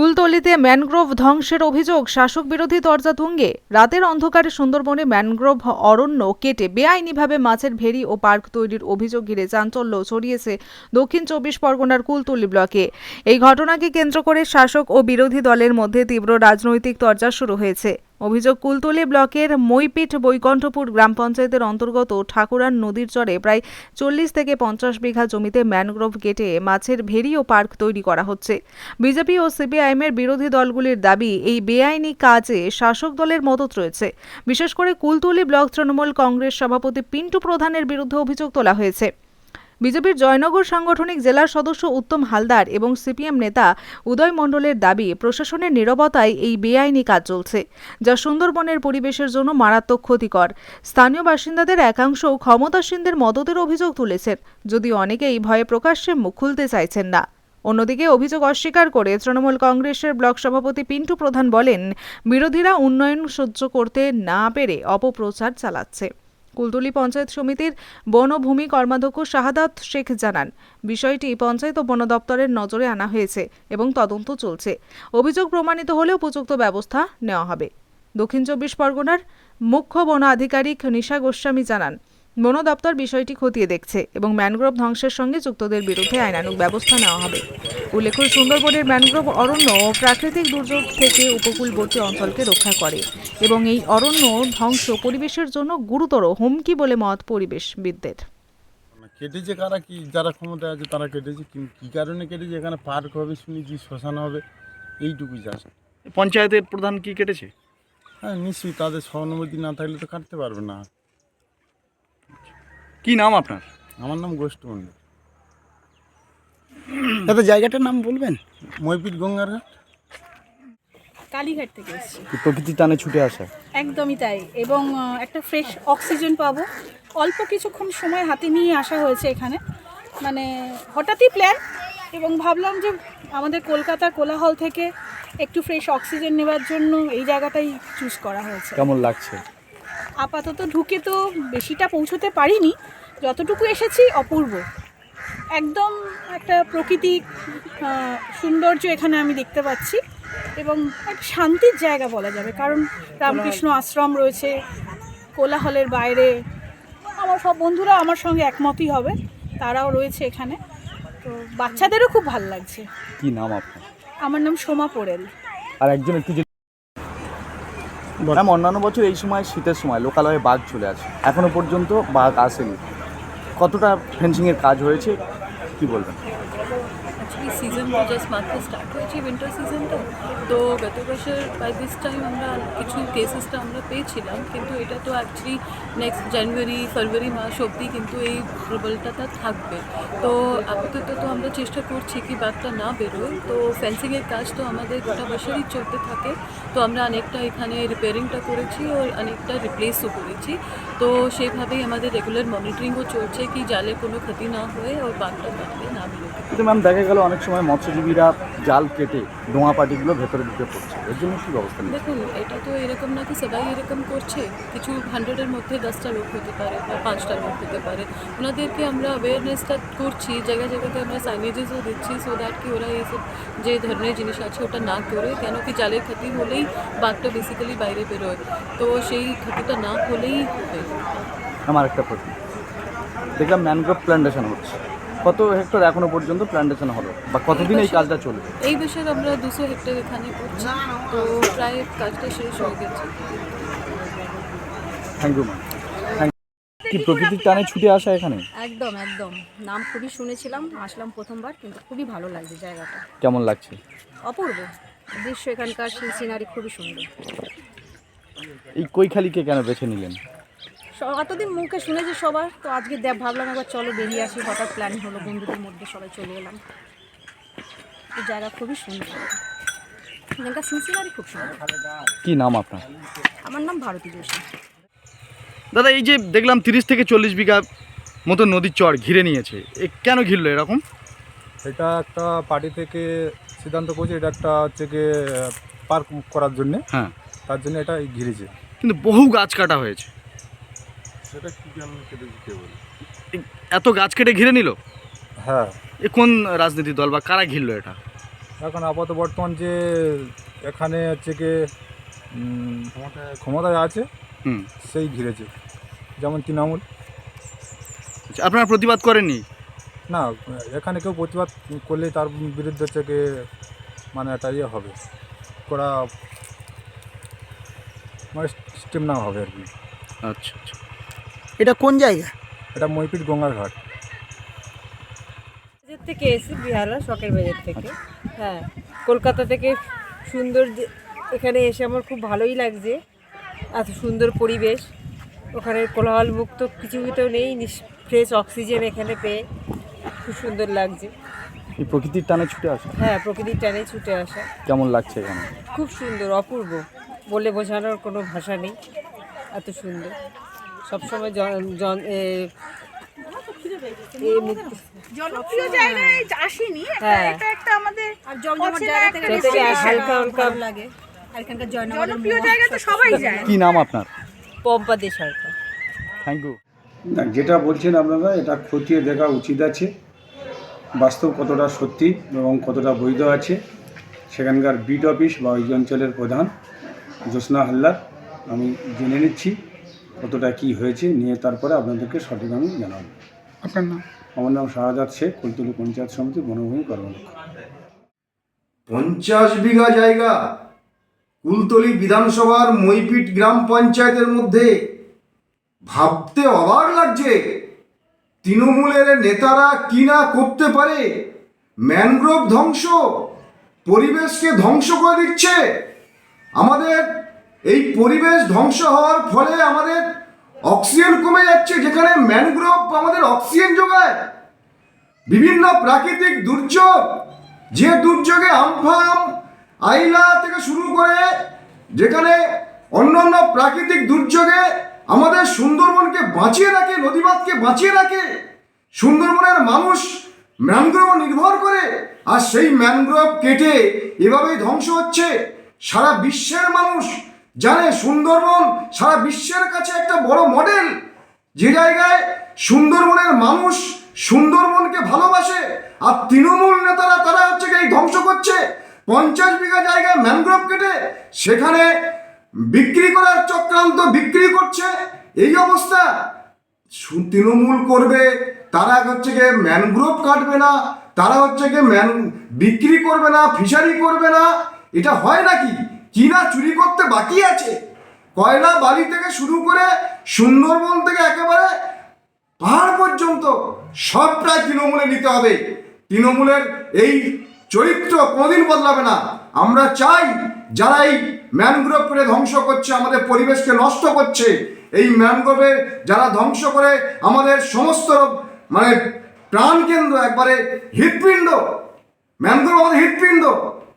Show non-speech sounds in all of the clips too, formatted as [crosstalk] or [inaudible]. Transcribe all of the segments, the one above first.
কুলতলিতে mangrove ধ্বংসের অভিযোগ শাসক বিরোধী দরজা তুঙ্গে। রাতের অন্ধকারে সুন্দরবনে ম্যানগ্রোভ অরণ্য কেটে বেআইনিভাবে মাছের ভেরি ও পার্ক তৈরির অভিযোগ ঘিরে চাঞ্চল্য ছড়িয়েছে দক্ষিণ চব্বিশ পরগনার কুলতলি ব্লকে। এই ঘটনাকে কেন্দ্র করে শাসক ও বিরোধী দলের মধ্যে তীব্র রাজনৈতিক তরজা শুরু হয়েছে। অভিযোগ, কুলতলি ব্লকের মইপিঠ বৈকণ্ঠপুর গ্রাম পঞ্চায়েতের অন্তর্গত ঠাকুরান নদীর চরে প্রায় চল্লিশ থেকে পঞ্চাশ বিঘা জমিতে ম্যানগ্রোভ কেটে মাছের ভেড়ি ও পার্ক তৈরি করা হচ্ছে। বিজেপি ও সিপিআইএমের বিরোধী দলগুলির দাবি, এই বেআইনি কাজে শাসক দলের মদত রয়েছে। বিশেষ করে কুলতলি ব্লক তৃণমূল কংগ্রেস সভাপতি পিন্টু প্রধানের বিরুদ্ধে অভিযোগ তোলা হয়েছে। বিজেপির জয়নগর সাংগঠনিক জেলার সদস্য উত্তম হালদার এবং সিপিএম নেতা উদয় মণ্ডলের দাবি, প্রশাসনের নিরবতায় এই বেআইনি কাজ চলছে, যা সুন্দরবনের পরিবেশের জন্য মারাত্মক ক্ষতিকর। স্থানীয় বাসিন্দাদের একাংশ ক্ষমতাসীনদের মদতের অভিযোগ তুলেছেন, যদিও অনেকেই ভয়ে প্রকাশ্যে মুখ খুলতে চাইছেন না। অন্যদিকে অভিযোগ অস্বীকার করে তৃণমূল কংগ্রেসের ব্লক সভাপতি পিন্টু প্রধান বলেন, বিরোধীরা উন্নয়ন সহ্য করতে না পেরে অপপ্রচার চালাচ্ছে। কুলতলি পঞ্চায়েত সমিতির বনভূমি কর্মাধ্যক্ষ শাহাদাত শেখ জানান, বিষয়টি পঞ্চায়েত ও বন দপ্তরের নজরে আনা হয়েছে এবং তদন্ত চলছে। অভিযোগ প্রমাণিত হলে উপযুক্ত ব্যবস্থা নেওয়া হবে। দক্ষিণ চব্বিশ পরগনার মুখ্য বন আধিকারিক নিশা গোস্বামী জানান বন দপ্তর বিষয়টি খতিয়ে দেখছে এবং ম্যানগ্রোভ ধ্বংসের সঙ্গে যুক্তদের বিরুদ্ধে আইনানুগ ব্যবস্থা নেওয়া হবে। উল্লেখ্য সুন্দরবনের ম্যানগ্রোভ অরণ্য প্রাকৃতিক দুর্যোগ থেকে উপকূলবর্তী অঞ্চলকে রক্ষা করে এবং এই অরণ্য ধ্বংস পরিবেশের জন্য গুরুতর হুমকি বলে মত পরিবেশবিদদের। না, কেটেছে কারা? কি যারা ক্ষমতা আছে তারা কেটেছে। কি- কি কারণে কেটেছে? এখানে পার্ক হবে শুনেছি শ্মশান হবে এইটুকুই জাস্ট। পঞ্চায়েতের প্রধান কি কেটেছে? হ্যাঁ নিশ্চয়ই তাদের সহানুভূতি না থাকলে তো কাটতে পারবে না। কি নাম আপনার? আমার নাম গোষ্ঠ মন্ডল দাদা [clears throat] জায়গাটার নাম বলবেন? মইপিট গঙ্গারঘাট কালীঘাট থেকে এসেছি। প্রকৃতির টানে ছুটে আসা? একদমই তাই। এবং একটা ফ্রেশ অক্সিজেন পাবো। অল্প কিছুক্ষণ সময় হাতে নিয়ে আসা হয়েছে এখানে। মানে হঠাৎই প্ল্যান এবং ভাবলাম যে আমাদের কলকাতার কোলাহল থেকে একটু ফ্রেশ অক্সিজেন নেওয়ার জন্য এই জায়গাটাই চুজ করা হয়েছে। কেমন লাগছে? আপাতত ঢুকে তো বেশিটা পৌঁছতে পারিনি। যতটুকু এসেছি অপূর্ব। একদম একটা প্রকৃতিক সৌন্দর্য এখানে আমি দেখতে পাচ্ছি এবং একটা শান্তির জায়গা বলা যাবে। কারণ রামকৃষ্ণ আশ্রম রয়েছে কোলাহলের বাইরে। আমার সব বন্ধুরা আমার সঙ্গে একমতই হবে তারাও রয়েছে এখানে। তো বাচ্চাদেরও খুব ভালো লাগছে। কি নাম আপনার? আমার নাম সোমা পোড়েল। আর একজন একটু অন্যান্য বছর এই সময় শীতের সময় লোকালয়ে বাঘ চলে আসে। এখনও পর্যন্ত বাঘ আসেনি। কতটা ফেন্সিংয়ের কাজ হয়েছে কি বলবেন? অ্যাকচুয়ালি জাস্ট মাত্র স্টার্ট হয়েছে উইন্টার সিজনটা তো গত বছর বাই দিস টাইম আমরা কিছু কেসেসটা আমরা পেয়েছিলাম, কিন্তু এটা তো অ্যাকচুয়ালি নেক্সট জানুয়ারি ফেব্রুয়ারি মাস অবধি কিন্তু এই প্রবলটা থাকবে। তো আপাতত তো আমরা চেষ্টা করছি কি বাঘটা না বেরোয় তো ফেন্সিংয়ের কাজ তো আমাদের গোটা বছরই চলতে থাকে। তো আমরা অনেকটা এখানে রিপেয়ারিংটা করেছি ও অনেকটা রিপ্লেসও করেছি। তো সেইভাবেই আমাদের রেগুলার মনিটরিংও চলছে কি জালে কোনো ক্ষতি না হয়ে ওই বাঘটা বাইরে না বেরোতে কিন্তু ম্যাম দেখা গেল অনেক সময় মৎস্যজীবীরা জাল কেটে ডোঙা পাটিগুলো ভেতরে ঢুকে পড়ছে। এর জন্য কি ব্যবস্থা নেই দেখুন এটা তো এরকম না কি সবাই এরকম করছে। কিছু হান্ড্রেডের মধ্যে দশটা লোক হতে পারে বা পাঁচটা লোক হতে পারে। ওনাদেরকে আমরা অ্যাওয়ারনেসটা করছি জায়গায় জায়গাতে আমরা সাইনেজেসও দিচ্ছি সো দ্যাট কি ওরা এইসব যে ধরনের জিনিস আছে ওটা না করে কেন কি জালের ক্ষতি হলেই বাঘটা বেসিক্যালি বাইরে বেরোয়। তো সেই ক্ষতিটা না হলেই হবে। আমার একটা প্রশ্ন। দেখলাম ম্যানগ্রোভ প্ল্যান্টেশন হচ্ছে। কত হেক্টর এখনও পর্যন্ত প্ল্যান্টেশন হলো বা কতদিন এই কাজটা চলবে? এই বিষয়ে আমরা দুশো হেক্টর এখানে করছি। তো প্রায় কাজটা শেষ হয়ে গেছে। থ্যাংক ইউ ম্যাম থ্যাংক কি প্রকৃতির টানে ছুটে আসা এখানে? একদম একদম। নাম খুবই শুনেছিলাম আসলাম প্রথমবার কিন্তু খুবই ভালো লাগছে জায়গাটা। কেমন লাগছে? অপূর্ব। দৃশ্য এখানকার সিনারি খুবই সুন্দর। এই কৈখালিকে কেন বেছে নিলেন? এতদিন মুখে শুনেছি সবার তো আজকে দেখ ভাবলাম একবার চলো বেরিয়ে আসি হঠাৎ প্ল্যান হলো বন্ধুদের মধ্যে সবাই চলে এলাম। এই জায়গা খুবই সুন্দর। এখানকার সিনারি খুব সুন্দর। কি নাম আপনার? আমার নাম ভারতী যোশী। দাদা এই যে দেখলাম তিরিশ থেকে চল্লিশ বিঘা মতো নদীর চর ঘিরে নিয়েছে এ কেন ঘিরলো এরকম? এটা একটা পার্টি থেকে সিদ্ধান্ত করেছে এটা একটা হচ্ছে গিয়ে পার্ক করার জন্য। হ্যাঁ। তার জন্য এটা ঘিরেছে। কিন্তু বহু গাছ কাটা হয়েছে। সেটা কি কেন কেটেছে কে বলে। এত গাছ কেটে ঘিরে নিল? হ্যাঁ। এ কোন রাজনীতি দল বা কারা ঘিরলো এটা? এখন আপাতত বর্তমান যে এখানে হচ্ছে কি ক্ষমতায় আছে হুম। সেই ঘিরেছে যেমন তৃণমূল। আচ্ছা, আপনারা প্রতিবাদ করেননি? না এখানে কেউ প্রতিবাদ করলে তার বিরুদ্ধে হচ্ছে কি মানে একটা ইয়ে হবে করা মানে স্টেপ নেওয়া হবে আর কি। আচ্ছা আচ্ছা। এটা কোন জায়গা? এটা মইপিট গঙ্গার ঘাট। থেকে এসি বিহারা শখের বাজার থেকে। হ্যাঁ কলকাতা থেকে সুন্দর যে- এখানে এসে আমার খুব ভালোই লাগছে। এত সুন্দর পরিবেশ। ওখানে কোলাহল মুক্ত কিছু তো নেই ফ্রেশ অক্সিজেন এখানে পেয়ে খুব সুন্দর লাগছে। এই প্রকৃতির টানে ছুটে আসা। হ্যাঁ প্রকৃতির টানে ছুটে আসা। কেমন লাগছে এখানে? খুব সুন্দর অপূর্ব। বলে বোঝানোর কোনো ভাষা নেই। এত সুন্দর। সবসময় হ্যাঁ। এটা একটা আমাদের আর জমজমাট অচেনা জায়গা একটা থেকে থেকে বেশি হালকা হালকা ভালো লাগে। আর এখানকার জয়নগরের জনপ্রিয় মোয়া জায়গা তো সবাই যায়। কি নাম আপনার? পম্পা সরকার। থ্যাংক ইউ যেটা বলছেন আপনারা এটা খতিয়ে দেখা উচিত আছে। বাস্তব কতটা সত্যি এবং কতটা বৈধ আছে সেখানকার বিট অফিস বা ওই অঞ্চলের প্রধান জ্যোৎস্না হালদার আমি জেনে নিচ্ছি। কতটা কি হয়েছে নিয়ে তারপরে আপনাদেরকে সঠিক আমি জানাব। আপনার নাম? আমার নাম শাহাদাত শেখ কুলতলি পঞ্চায়েত সমিতি বনভূমি কর্মরক্ষক পঞ্চাশ বিঘা জায়গা কুলতলি বিধানসভার মইপিট গ্রাম পঞ্চায়েতের মধ্যে। ভাবতে অবাক লাগছে তৃণমূলের নেতারা কি না করতে পারে? ম্যানগ্রোভ ধ্বংস পরিবেশকে ধ্বংস করে দিচ্ছে। আমাদের এই পরিবেশ ধ্বংস হওয়ার ফলে আমাদের অক্সিজেন কমে যাচ্ছে, যেখানে ম্যানগ্রোভ আমাদের অক্সিজেন যোগায়। বিভিন্ন প্রাকৃতিক দুর্যোগ, যে দুর্যোগে আমফাম আইলা থেকে শুরু করে যেখানে অন্যান্য প্রাকৃতিক দুর্যোগে আমাদের সুন্দরবনকে বাঁচিয়ে রাখে নদীবাদকে বাঁচিয়ে রাখে। সুন্দরবনের মানুষ ম্যানগ্রোভ নির্ভর করে, আর সেই ম্যানগ্রোভ কেটে এভাবেই ধ্বংস হচ্ছে। সারা বিশ্বের মানুষ জানে সুন্দরবন সারা বিশ্বের কাছে একটা বড় মডেল। যে জায়গায় সুন্দরবনের মানুষ সুন্দরবনকে ভালোবাসে, আর তৃণমূল নেতারা তারা হচ্ছে এই ধ্বংস করছে। পঞ্চাশ বিঘা জায়গায় ম্যানগ্রোভ কেটে সেখানে বিক্রি করার চক্রান্ত বিক্রি করছে। এই অবস্থা। তৃণমূল করবে, তারা হচ্ছে গিয়ে ম্যানগ্রোভ কাটবে না, তারা হচ্ছে গিয়ে ম্যান, বিক্রি করবে না, ফিশারি করবে না। এটা হয় নাকি? কি চুরি করতে বাকি আছে। কয়লা বাড়ি থেকে শুরু করে সুন্দরবন থেকে একেবারে পাহাড় পর্যন্ত সবটাই তৃণমূলে নিতে হবে। তৃণমূলের এই চরিত্র কোনোদিন বদলাবে না। আমরা চাই যারা এই ম্যানগ্রোভ করে ধ্বংস করছে, আমাদের পরিবেশকে নষ্ট করছে, এই ম্যানগ্রোভের যারা ধ্বংস করে আমাদের সমস্ত মানে প্রাণকেন্দ্র একবারে হৃৎপিণ্ড, ম্যানগ্রোভ আমাদের হৃৎপিণ্ড।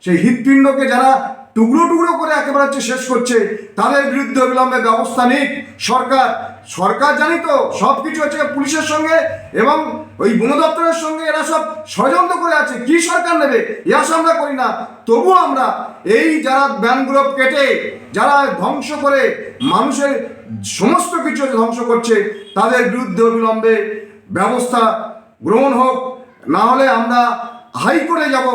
সেই হৃৎপিণ্ডকে যারা টুকরো টুকরো করে একেবারে হচ্ছে শেষ করছে। তাদের বিরুদ্ধে অবিলম্বে ব্যবস্থা নিক। সরকার সরকার জানি তো সব কিছু হচ্ছে পুলিশের সঙ্গে এবং ওই বন দপ্তরের সঙ্গে এরা সব ষড়যন্ত্র করে আছে। কি সরকার নেবে? এ আশা আমরা করি না। তবু আমরা এই যারা ব্যানগ্রোভ কেটে, যারা ধ্বংস করে, মানুষের সমস্ত কিছু ধ্বংস করছে, তাদের বিরুদ্ধে অবিলম্বে ব্যবস্থা গ্রহণ হোক। না হলে আমরা হাইকোর্টে যাব।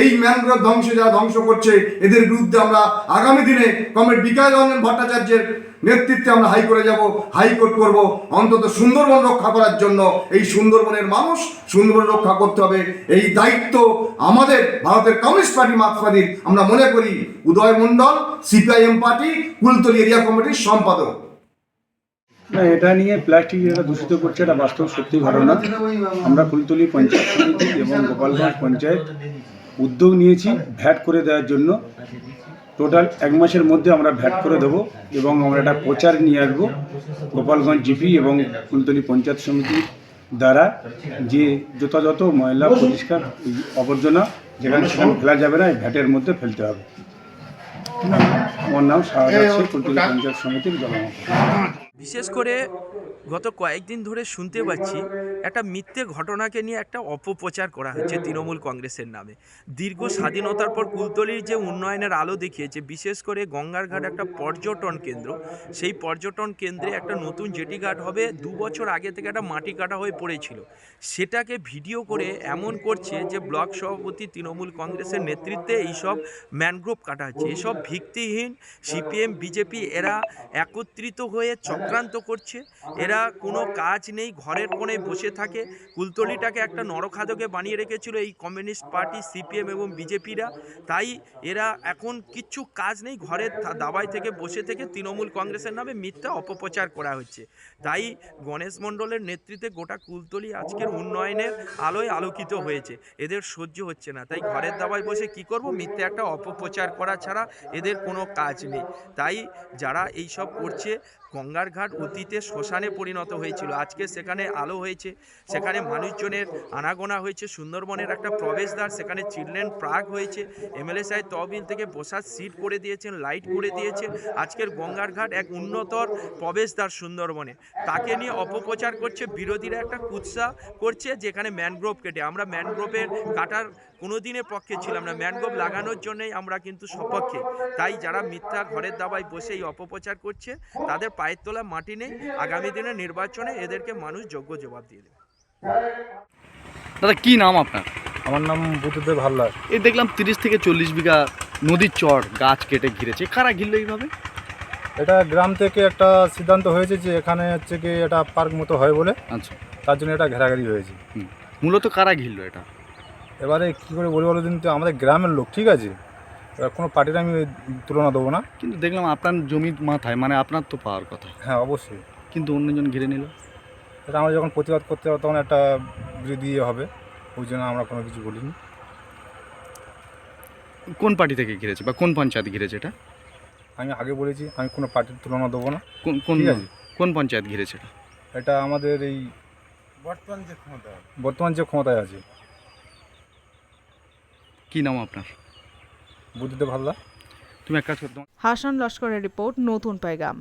এই ম্যানগ্রোভ ধ্বংসে যারা ধ্বংস করছে, এদের বিরুদ্ধে আমরা আগামী দিনে কমরেড বিকাশ রঞ্জন ভট্টাচার্যের নেতৃত্বে আমরা হাইকোর্টে যাব হাইকোর্ট করব। অন্তত সুন্দরবন রক্ষা করার জন্য এই সুন্দরবনের মানুষ সুন্দরবন রক্ষা করতে হবে। এই দায়িত্ব আমাদের, ভারতের কমিউনিস্ট পার্টি মার্ক্সবাদীর। আমরা মনে করি, Uday Mondal, CPIM party, Kultali area কমিটির সম্পাদক। না, এটা নিয়ে প্লাস্টিক যেটা দূষিত করছে, এটা বাস্তব সত্যি ঘটনা। আমরা ফুলতলি পঞ্চায়েত সমিতি এবং গোপালগঞ্জ পঞ্চায়েত উদ্যোগ নিয়েছি ভ্যাট করে দেওয়ার জন্য। টোটাল এক মাসের মধ্যে আমরা ভ্যাট করে দেবো এবং আমরা একটা প্রচার নিয়ে আসব গোপালগঞ্জ জিপি এবং ফুলতলি পঞ্চায়েত সমিতির দ্বারা যে যথাযথ ময়লা পরিষ্কার আবর্জনা যেখানে ফেলা যাবে না, এই ভ্যাটের মধ্যে ফেলতে হবে। আমার নাম শাহাদ আছে পঞ্চায়েত সমিতির জনমত বিশেষ করে গত কয়েকদিন ধরে শুনতে পাচ্ছি একটা মিথ্যে ঘটনাকে নিয়ে একটা অপপ্রচার করা হচ্ছে তৃণমূল কংগ্রেসের নামে। দীর্ঘ স্বাধীনতার পর কুলতলির যে উন্নয়নের আলো দেখিয়েছে, বিশেষ করে গঙ্গার ঘাট একটা পর্যটন কেন্দ্র। সেই পর্যটন কেন্দ্রে একটা নতুন জেটি ঘাট হবে দু বছর আগে থেকে একটা মাটি কাটা হয়ে পড়েছিল। সেটাকে ভিডিও করে এমন করছে যে, ব্লক সভাপতি তৃণমূল কংগ্রেসের নেতৃত্বে এইসব ম্যানগ্রোভ কাটা হচ্ছে এসব ভিত্তিহীন সিপিএম, বিজেপি এরা একত্রিত হয়ে চক্রান্ত করছে। এরা কোনো কাজ নেই, ঘরের কোণে বসে থাকে। কুলতলিটাকে একটা নরখাদকে বানিয়ে রেখেছিল এই কমিউনিস্ট পার্টি, সিপিএম এবং বিজেপিরা। তাই এরা এখন কিচ্ছু কাজ নেই ঘরের দাবায় থেকে বসে থেকে তৃণমূল কংগ্রেসের নামে মিথ্যা অপপ্রচার করা হচ্ছে। তাই গণেশ মণ্ডলের নেতৃত্বে গোটা কুলতলি আজকের উন্নয়নের আলোয় আলোকিত হয়েছে। এদের সহ্য হচ্ছে না। তাই ঘরের দাবায় বসে কি করব? মিথ্যে একটা অপপ্রচার করা ছাড়া এদের কোনো কাজ নেই। তাই যারা এই সব করছে, গঙ্গার ঘাট অতীতে শ্মশানে পরিণত হয়েছিল, আজকে সেখানে আলো হয়েছে। সেখানে মানুষজনের আনাগোনা হয়েছে। সুন্দরবনের একটা প্রবেশদ্বার, সেখানে চিলড্রেন প্রাগ হয়েছে। এমএলএ সাহেব তহবিল থেকে বসার সিট করে দিয়েছেন, লাইট করে দিয়েছেন। আজকের গঙ্গার ঘাট এক উন্নতর প্রবেশদ্বার সুন্দরবনে। তাকে নিয়ে অপপ্রচার করছে, বিরোধীরা একটা কুৎসা করছে যেখানে ম্যানগ্রোভ কেটে। আমরা ম্যানগ্রোভের কাটার কোনো দিনের পক্ষে ছিলাম না। ম্যানগ্রোভ লাগানোর জন্যই আমরা কিন্তু সপক্ষে। তাই যারা মিথ্যা ঘরের দাবায় বসে এই অপপ্রচার করছে, তাদের পায়ের তোলা মাটি নেই। আগামী দিনে নির্বাচনে এদেরকে মানুষ যোগ্য জবাব দিয়ে দেবে। দাদা কি নাম আপনার? আমার নাম বুদ্ধদেব হালদার। এই দেখলাম তিরিশ থেকে চল্লিশ বিঘা নদীর চর গাছ কেটে ঘিরেছে। কারা ঘিরলো এইভাবে? এটা গ্রাম থেকে একটা সিদ্ধান্ত হয়েছে যে এখানে হচ্ছে কি এটা পার্ক মতো হয় বলে। আচ্ছা। তার জন্য এটা ঘেরাঘেরি হয়েছে। মূলত কারা ঘিরলো এটা? এবারে কী করে বলি বলো দিন তো আমাদের গ্রামের লোক ঠিক আছে? এবার কোনো পার্টির আমি তুলনা দেবো না। কিন্তু দেখলাম আপনার জমির মাথায় মানে আপনার তো পাওয়ার কথা। হ্যাঁ অবশ্যই। কিন্তু অন্যজন ঘিরে নিল। এটা আমরা যখন প্রতিবাদ করতে যাব তখন একটা বিরোধী ইয়ে হবে। ওই জন্য আমরা কোনো কিছু বলিনি। কোন পার্টি থেকে ঘিরেছে বা কোন পঞ্চায়েত ঘিরেছে এটা? আমি আগে বলেছি আমি কোনো পার্টির তুলনা দেবো না। কোন কোন কোন পঞ্চায়েত ঘিরেছে এটা? এটা আমাদের এই বর্তমান যে ক্ষমতা বর্তমান যে ক্ষমতায় আছে। কি নাম আপনার? বুদ্ধিদেব হালদার। তুমি এক কাজ করো তোমার হাসান লস্করের রিপোর্ট নতুন পেগাম